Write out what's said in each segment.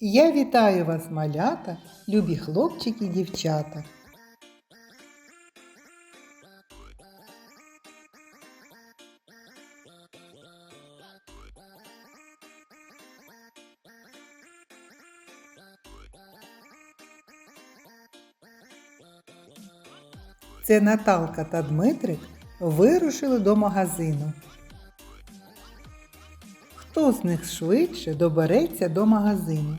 Я вітаю вас, малята, любі хлопчики і дівчата. Це Наталка та Дмитрик вирушили до магазину. Хто з них швидше добереться до магазину?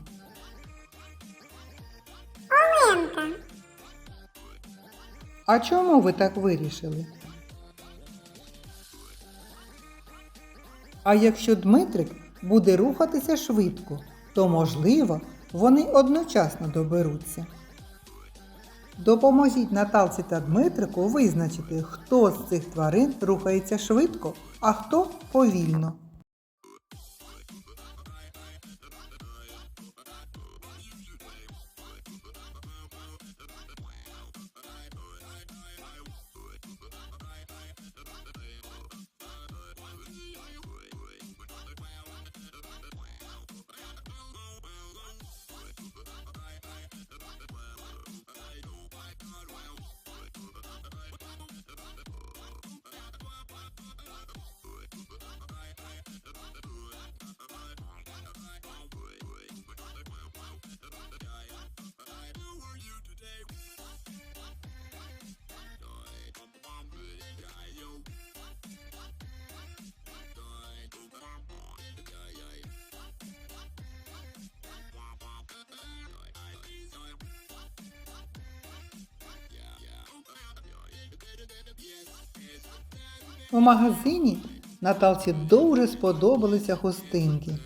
А чому ви так вирішили? А якщо Дмитрик буде рухатися швидко, то можливо вони одночасно доберуться. Допоможіть Наталці та Дмитрику визначити, хто з цих тварин рухається швидко, а хто повільно. У магазині Наталці дуже сподобалися гостинки.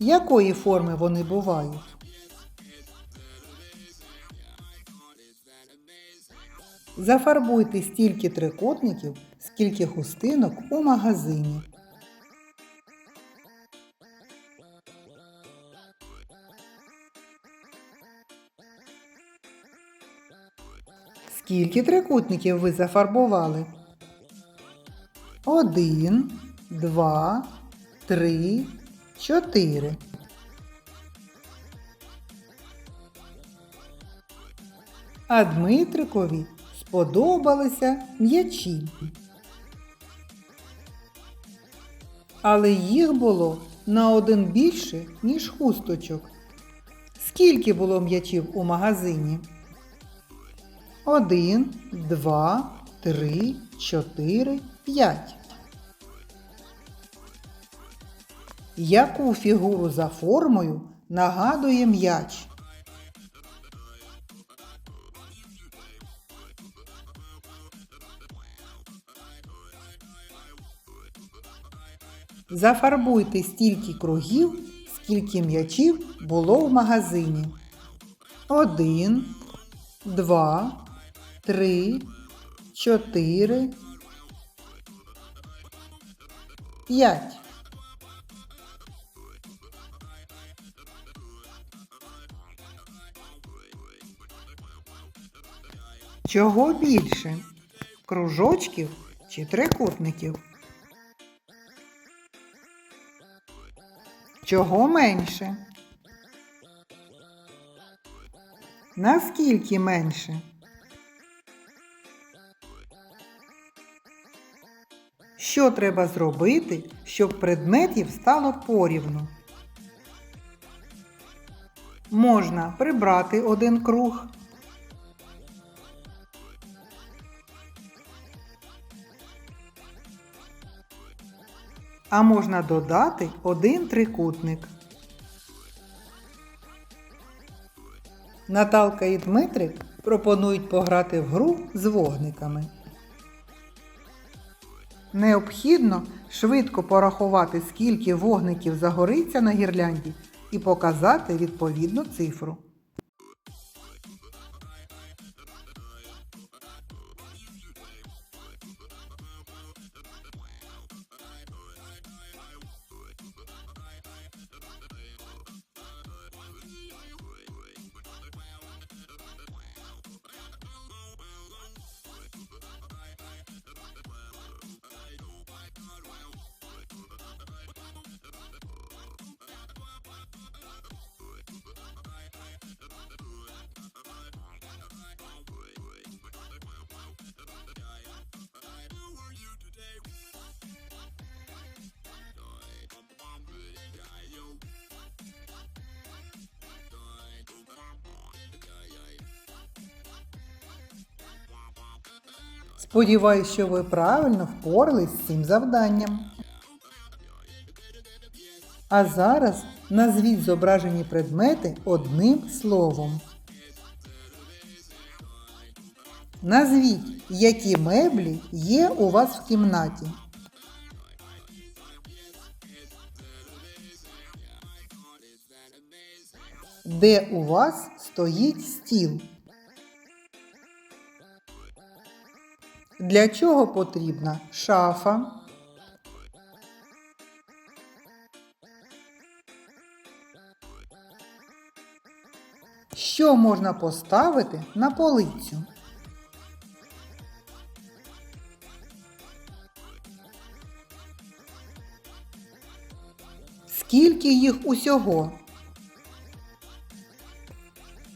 Якої форми вони бувають? Зафарбуйте стільки трикутників, скільки хустинок у магазині. Скільки трикутників ви зафарбували? Один, два, три, чотири. А Дмитрикові сподобалися м'ячі. Але їх було на один більше, ніж хусточок. Скільки було м'ячів у магазині? Один, два, три, чотири, п'ять. Яку фігуру за формою нагадує м'яч? Зафарбуйте стільки кругів, скільки м'ячів було в магазині. Один, два, три, чотири, п'ять. Чого більше? Кружочків чи трикутників? Чого менше? Наскільки менше? Що треба зробити, щоб предметів стало порівну? Можна прибрати один круг. А можна додати один трикутник. Наталка і Дмитрик пропонують пограти в гру з вогниками. Необхідно швидко порахувати, скільки вогників загориться на гірлянді і показати відповідну цифру. Сподіваюсь, що ви правильно впорались з цим завданням. А зараз назвіть зображені предмети одним словом. Назвіть, які меблі є у вас в кімнаті. Де у вас стоїть стіл? Для чого потрібна шафа? Що можна поставити на полицю? Скільки їх усього?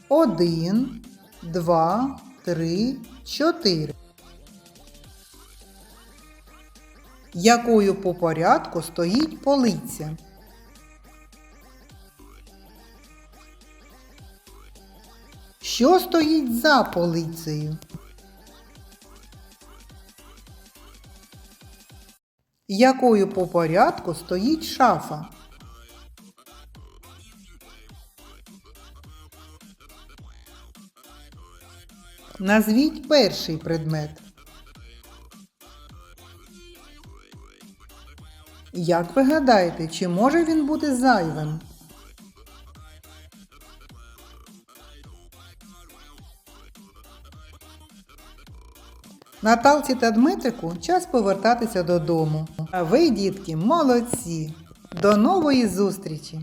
Один, два, три, чотири. Якою по порядку стоїть полиця? Що стоїть за полицею? Якою по порядку стоїть шафа? Назвіть перший предмет. Як ви гадаєте, чи може він бути зайвим? Наталці та Дмитрику час повертатися додому. А ви, дітки, молодці! До нової зустрічі!